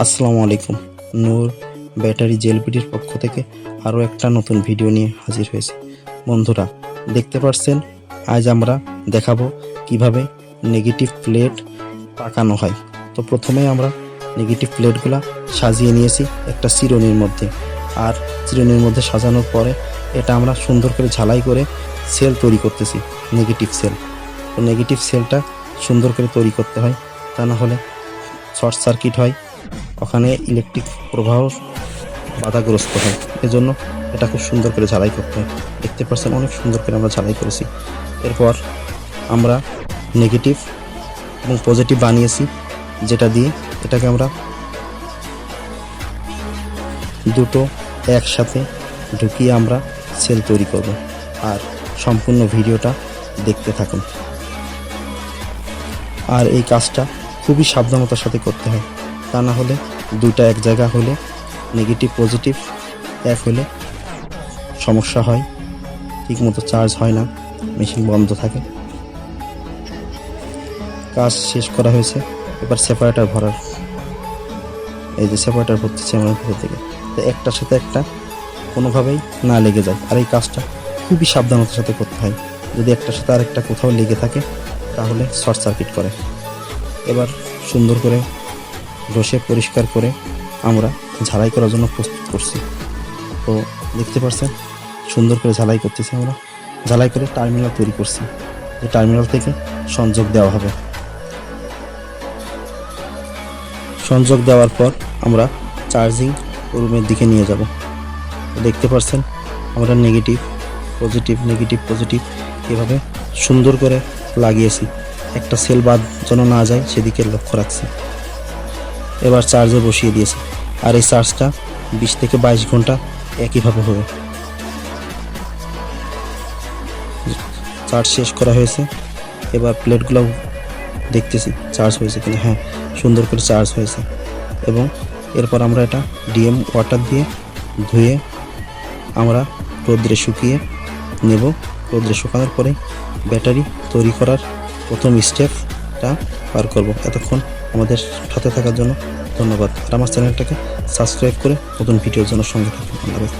আসসালামু আলাইকুম। নূর ব্যাটারি জেলপিটির পক্ষ থেকে আরও একটা নতুন ভিডিও নিয়ে হাজির হয়েছে। বন্ধুরা, দেখতে পাচ্ছেন আজ আমরা দেখাবো কীভাবে নেগেটিভ প্লেট পাকানো হয়। তো প্রথমে আমরা নেগেটিভ প্লেটগুলো সাজিয়ে নিয়েছি একটা চিরুনির মধ্যে। আর চিরুনির মধ্যে সাজানোর পরে এটা আমরা সুন্দর করে ঝালাই করে সেল তৈরি করতেছি, নেগেটিভ সেল। তো নেগেটিভ সেলটা সুন্দর করে তৈরি করতে হয়, তা না হলে শর্ট সার্কিট হয় ওখানে ইলেকট্রিক প্রবাহ বাধাগ্রস্ত হয়। এজন্য এটা খুব সুন্দর করে ঝালাই করতে হয়। দেখতে পাচ্ছেন অনেক সুন্দর করে আমরা ঝালাই করেছি। এরপর আমরা নেগেটিভ এবং পজিটিভ বানিয়েছি, যেটা দিয়ে এটাকে আমরা দুটো একসাথে ঢুকিয়ে আমরা সেল তৈরি করব। আর সম্পূর্ণ ভিডিওটা দেখতে থাকুন। আর এই কাজটা খুবই সাবধানতার সাথে করতে হয়। তা না হলে দুইটা এক জায়গা হলে নেগেটিভ পজিটিভ এক হলে সমস্যা হয়। ঠিকমতো চার্জ হয় না মেশিন বন্ধ থাকে। কাজ শেষ করা হয়েছে, এবার সেপারেটার ভরার। এই যে সেপারেটার ভরতেছে আমার ভিতর থেকে। তো একটার সাথে একটা কোনোভাবেই না লেগে যায়। আর এই কাজটা খুবই সাবধানতার সাথে করতে হয়। যদি একটার সাথে আরেকটা কোথাও লেগে থাকে, তাহলে শর্ট সার্কিট করে। এবার সুন্দর করে ঘষে পরিষ্কার করে আমরা ঝালাই করার জন্য প্রস্তুত করছি। তো দেখতে পাচ্ছেন সুন্দর করে ঝালাই করতেছি আমরা। ঝালাই করে টার্মিনাল তৈরি করছি। এই টার্মিনাল থেকে সংযোগ দেওয়া হবে। সংযোগ দেওয়ার পর আমরা চার্জিং রুমের দিকে নিয়ে যাব। দেখতে পাচ্ছেন আমরা নেগেটিভ পজিটিভ নেগেটিভ পজিটিভ এভাবে সুন্দর করে লাগিয়েছি। একটা সেল বাদ যেন না যায়, সেদিকে লক্ষ্য রাখছি। এবার চার্জে বসিয়ে দিয়েছি। আর এই চার্জটা বিশ থেকে বাইশ ঘণ্টা একইভাবে হবে। চার্জ শেষ করা হয়েছে। এবার প্লেটগুলো দেখতেছি, চার্জ হয়েছে কিনা। হ্যাঁ সুন্দর করে চার্জ হয়েছে। এবং এরপর আমরা এটা ডিএম ওয়াটার দিয়ে ধুয়ে আমরা রোদ্রে শুকিয়ে নেব। রোদ্রে শুকানোর পরে ব্যাটারি তৈরি করার প্রথম স্টেপটা পার করব। এতক্ষণ আমাদের সাথে থাকার জন্য ধন্যবাদ আর আমার চ্যানেলটাকে সাবস্ক্রাইব করে নতুন ভিডিওর জন্য সঙ্গে থাকুন হাফেজ।